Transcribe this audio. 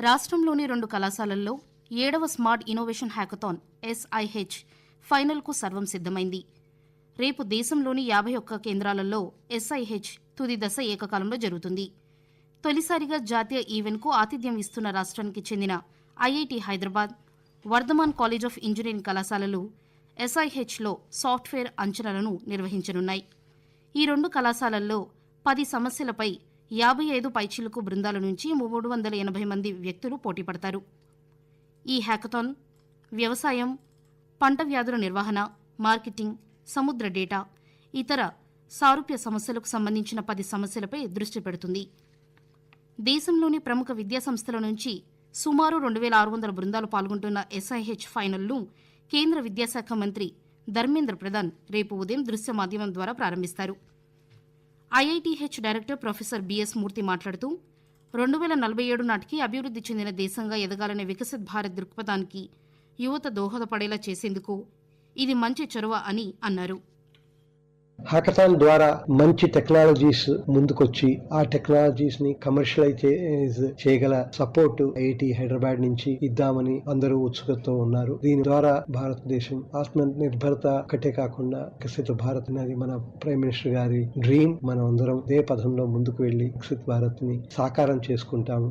రాష్ట్రంలోని రెండు కళాశాలల్లో ఏడవ స్మార్ట్ ఇన్నోవేషన్ హ్యాకథాన్ ఎస్ఐహెచ్ ఫైనల్కు సర్వం సిద్ధమైంది. రేపు దేశంలోని యాభై ఒక్క కేంద్రాలలో ఎస్ఐహెచ్ తుది దశ ఏకకాలంలో జరుగుతుంది. తొలిసారిగా జాతీయ ఈవెంట్కు ఆతిథ్యం ఇస్తున్న రాష్ట్రానికి చెందిన IIT Hyderabad Vardhaman college of engineering కళాశాలలు ఎస్ఐహెచ్లో సాఫ్ట్వేర్ అంచనాలను నిర్వహించనున్నాయి. ఈ రెండు కళాశాలల్లో పది సమస్యలపై యాభై ఐదు పైచీలకు బృందాల నుంచి మూడు వందల ఎనభై మంది వ్యక్తులు పోటీపడతారు ఈ హ్యాకథాన్ వ్యవసాయం పంట వ్యాధుల నిర్వహణ మార్కెటింగ్ సముద్ర డేటా ఇతర సారూప్య సమస్యలకు సంబంధించిన పది సమస్యలపై దృష్టి పెడుతుంది. దేశంలోని ప్రముఖ విద్యా సంస్థల నుంచి సుమారు రెండు వేల ఆరు వందల బృందాలు పాల్గొంటున్న ఎస్ఐహెచ్ ఫైనల్ను కేంద్ర విద్యాశాఖ మంత్రి ధర్మేంద్ర ప్రధాన్ రేపు ఉదయం దృశ్య మాధ్యమం ద్వారా ప్రారంభిస్తారు. IITH director professor BS Murthy మాట్లాడుతూ రెండు వేల నలభై ఏడు నాటికి అభివృద్ధి చెందిన దేశంగా ఎదగాలనే వికసిత్ భారత్ దృక్పథానికి యువత దోహదపడేలా చేసేందుకు ఇది మంచి చొరవ అని అన్నారు. హ్యాకథాన్ ద్వారా మంచి టెక్నాలజీస్ ముందుకొచ్చి ఆ టెక్నాలజీస్ని కమర్షియలైజ్ చేయగల సపోర్ట్ ఐఐటి హైదరాబాద్ నుంచి ఇద్దామని అందరూ ఉత్సుకతతో ఉన్నారు. దీని ద్వారా భారతదేశం ఆత్మ నిర్భరత ఒకటే కాకుండా వికసిత భారత్ అనేది మన ప్రైమ్ మినిస్టర్ గారి డ్రీమ్ మనం అందరం ఇదే పథంలో ముందుకు వెళ్ళి వికసిత్ భారత్ని సాకారం చేసుకుంటాము.